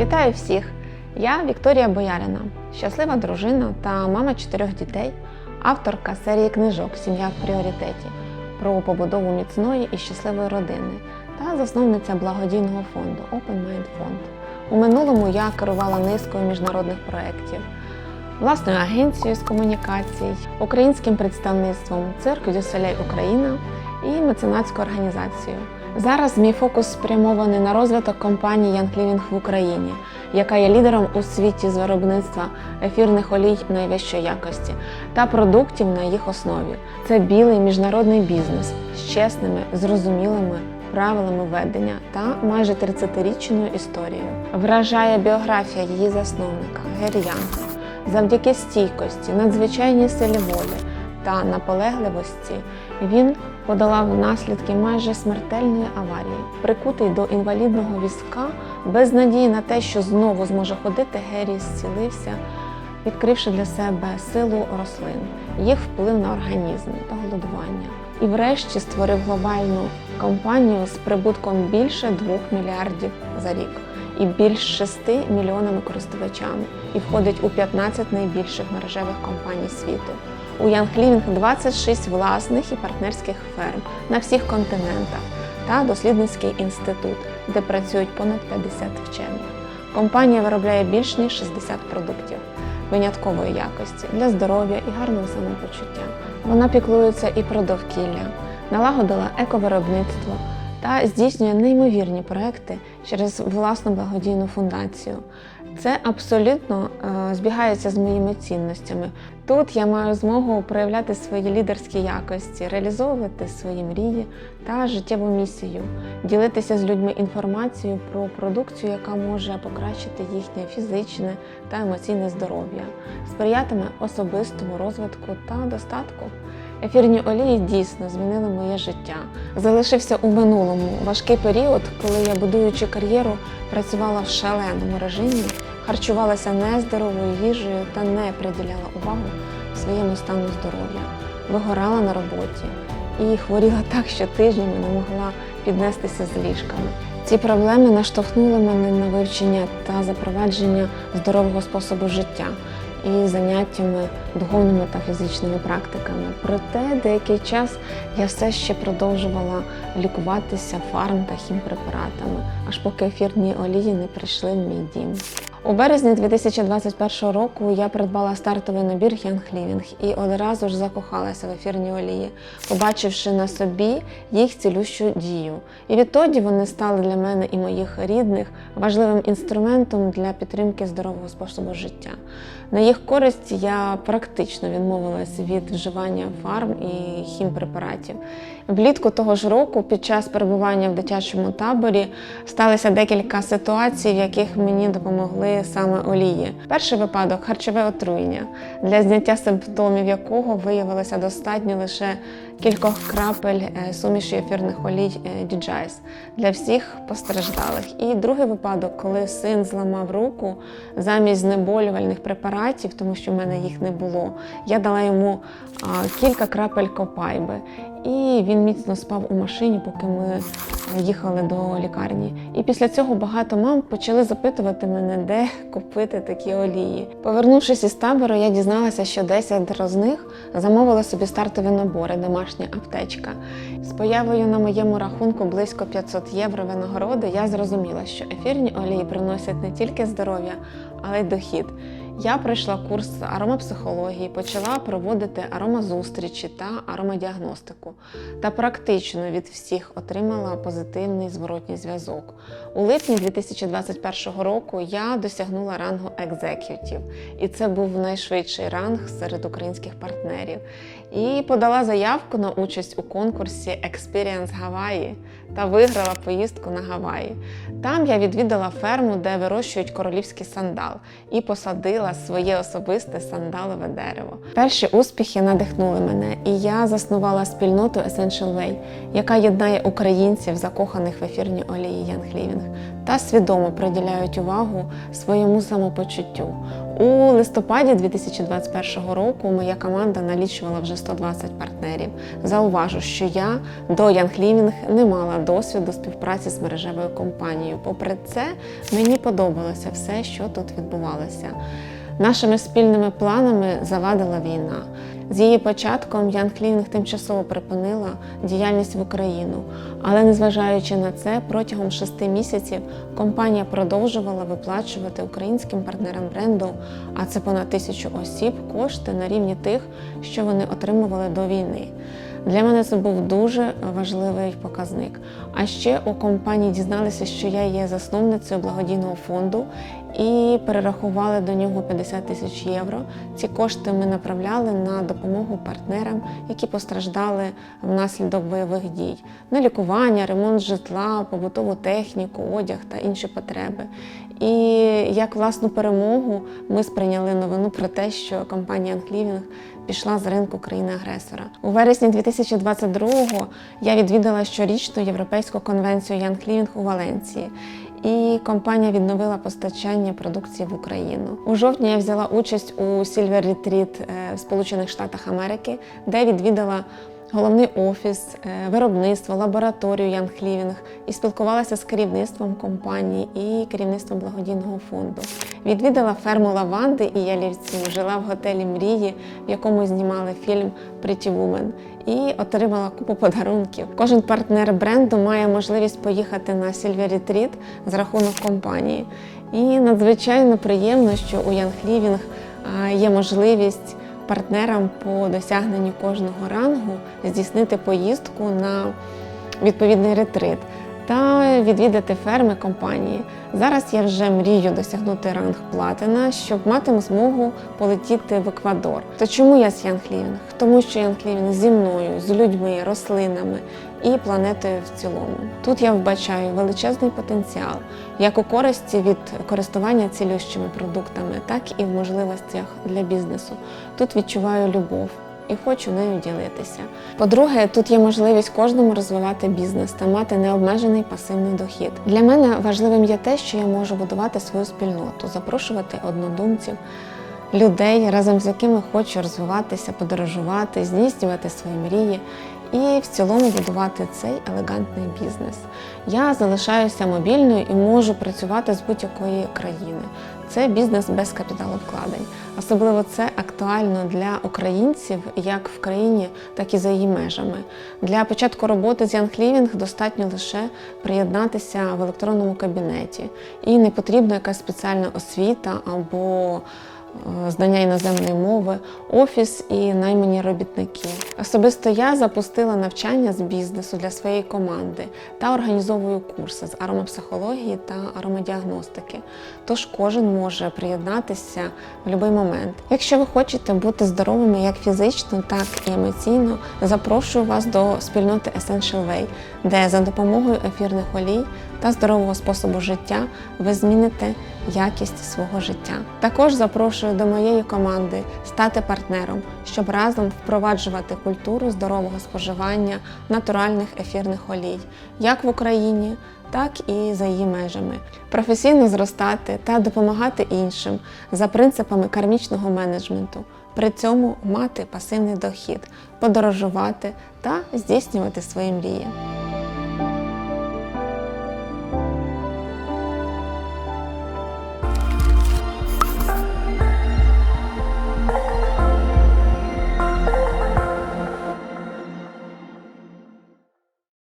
Вітаю всіх! Я Вікторія Боярина, щаслива дружина та мама чотирьох дітей, авторка серії книжок Сім'я в пріоритеті про побудову міцної і щасливої родини та засновниця благодійного фонду Open Mind Fund. У минулому я керувала низкою міжнародних проєктів, власною агенцією з комунікацій, українським представництвом Цирк дю Солей Україна і меценатською організацією. Зараз мій фокус спрямований на розвиток компанії Young Living в Україні, яка є лідером у світі з виробництва ефірних олій найвищої якості та продуктів на їх основі. Це білий міжнародний бізнес з чесними, зрозумілими правилами ведення та майже 30-річною історією. Вражає біографія її засновника Гері Янга. Завдяки стійкості, надзвичайній силі волі та наполегливості він подолав наслідки майже смертельної аварії. Прикутий до інвалідного візка, без надії на те, що знову зможе ходити, Геррі зцілився, відкривши для себе силу рослин, їх вплив на організм та голодування. І врешті створив глобальну компанію з прибутком більше 2 мільярдів за рік і більш 6 мільйонами користувачами, і входить у 15 найбільших мережевих компаній світу. У Young Living 26 власних і партнерських ферм на всіх континентах та дослідницький інститут, де працюють понад 50 вчених. Компанія виробляє більш ніж 60 продуктів виняткової якості для здоров'я і гарного самопочуття. Вона піклується і про довкілля, налагодила ековиробництво та здійснює неймовірні проекти через власну благодійну фундацію. Це абсолютно е, збігається з моїми цінностями. Тут я маю змогу проявляти свої лідерські якості, реалізовувати свої мрії та життєву місію, ділитися з людьми інформацією про продукцію, яка може покращити їхнє фізичне та емоційне здоров'я, сприятиме особистому розвитку та достатку. Ефірні олії дійсно змінили моє життя. Залишився у минулому важкий період, коли я, будуючи кар'єру, працювала в шаленому режимі, харчувалася нездоровою їжею та не приділяла увагу своєму стану здоров'я, вигорала на роботі і хворіла так, що тижнями не могла піднестися з ліжками. Ці проблеми наштовхнули мене на вивчення та запровадження здорового способу життя і заняттями духовними та фізичними практиками. Проте деякий час я все ще продовжувала лікуватися фарм та хімпрепаратами, аж поки ефірні олії не прийшли в мій дім. У березні 2021 року я придбала стартовий набір Young Living і одразу ж закохалася в ефірні олії, побачивши на собі їх цілющу дію. І відтоді вони стали для мене і моїх рідних важливим інструментом для підтримки здорового способу життя. На їх користь я практично відмовилась від вживання фарм і хімпрепаратів. Влітку того ж року, під час перебування в дитячому таборі, сталося декілька ситуацій, в яких мені допомогли саме олії. Перший випадок харчове отруєння, для зняття симптомів якого виявилося достатньо лише кількох крапель е, суміші ефірних олій е, DJs для всіх постраждалих. І другий випадок, коли син зламав руку замість знеболювальних препаратів, тому що в мене їх не було, я дала йому кілька крапель копайби. І він міцно спав у машині, поки ми їхали до лікарні. І після цього багато мам почали запитувати мене, де купити такі олії. Повернувшись із табору, я дізналася, що 10 з них замовили собі стартові набори, домашня аптечка. З появою на моєму рахунку близько 500 євро винагороди я зрозуміла, що ефірні олії приносять не тільки здоров'я, але й дохід. Я пройшла курс аромапсихології, почала проводити аромазустрічі та аромадіагностику. Та практично від всіх отримала позитивний зворотній зв'язок. У липні 2021 року я досягнула рангу екзекютів, і це був найшвидший ранг серед українських партнерів. І подала заявку на участь у конкурсі Experience Hawaii та виграла поїздку на Гаваї. Там я відвідала ферму, де вирощують королівський сандал, і посадила своє особисте сандалове дерево. Перші успіхи надихнули мене, і я заснувала спільноту Essential Way, яка єднає українців, закоханих в ефірні олії Young Living, та свідомо приділяють увагу своєму самопочуттю. У листопаді 2021 року моя команда налічувала вже 120 партнерів. Зауважу, що я до Young Living не мала досвіду співпраці з мережевою компанією. Попри це, мені подобалося все, що тут відбувалося. Нашими спільними планами завадила війна. З її початком Ян Клінінг тимчасово припинила діяльність в Україну, але незважаючи на це, протягом шести місяців компанія продовжувала виплачувати українським партнерам бренду, а це понад тисячу осіб, кошти на рівні тих, що вони отримували до війни. Для мене це був дуже важливий показник. А ще у компанії дізналися, що я є засновницею благодійного фонду і перерахували до нього 50 тисяч євро. Ці кошти ми направляли на допомогу партнерам, які постраждали внаслідок бойових дій, на лікування, ремонт житла, побутову техніку, одяг та інші потреби. І як власну перемогу ми сприйняли новину про те, що компанія Анклівінг пішла з ринку країни-агресора. У вересні 2022-го я відвідала щорічну європейську конвенцію Living у Валенції. І компанія відновила постачання продукції в Україну. У жовтні я взяла участь у Silver Retreat е, в Сполучених Штатах Америки, де відвідала головний офіс, е, виробництво, лабораторію Young Living і спілкувалася з керівництвом компанії і керівництвом благодійного фонду. Відвідала ферму лаванди і ялівців, жила в готелі Мрії, в якому знімали фільм Pretty Woman і отримала купу подарунків. Кожен партнер бренду має можливість поїхати на Silver Retreat з рахунок компанії. І надзвичайно приємно, що у Young Living є можливість партнерам по досягненню кожного рангу здійснити поїздку на відповідний ретрит та відвідати ферми компанії. Зараз я вже мрію досягнути ранг платина, щоб мати змогу полетіти в Еквадор. То чому я з Янг-Лівінг? Тому що Янг-Лівінг зі мною, з людьми, рослинами і планетою в цілому. Тут я вбачаю величезний потенціал, як у користі від користування цілющими продуктами, так і в можливостях для бізнесу. Тут відчуваю любов і хочу нею ділитися. По-друге, тут є можливість кожному розвивати бізнес та мати необмежений пасивний дохід. Для мене важливим є те, що я можу будувати свою спільноту, запрошувати однодумців. Людей, разом з якими хочу розвиватися, подорожувати, здійснювати свої мрії і в цілому будувати цей елегантний бізнес. Я залишаюся мобільною і можу працювати з будь-якої країни. Це бізнес без капіталовкладень. Особливо це актуально для українців як в країні, так і за її межами. Для початку роботи з Young Living достатньо лише приєднатися в електронному кабінеті, і не потрібна якась спеціальна освіта або знання іноземної мови, офіс і наймані робітники. Особисто я запустила навчання з бізнесу для своєї команди та організовую курси з аромапсихології та аромадіагностики. Тож кожен може приєднатися в будь-який момент. Якщо ви хочете бути здоровими як фізично, так і емоційно, запрошую вас до спільноти Essential Way, де за допомогою ефірних олій та здорового способу життя ви зміните якість свого життя. Також запрошую до моєї команди стати партнером, щоб разом впроваджувати культуру здорового споживання натуральних ефірних олій, як в Україні, так і за її межами, професійно зростати та допомагати іншим за принципами кармічного менеджменту. При цьому мати пасивний дохід, подорожувати та здійснювати свої мрії.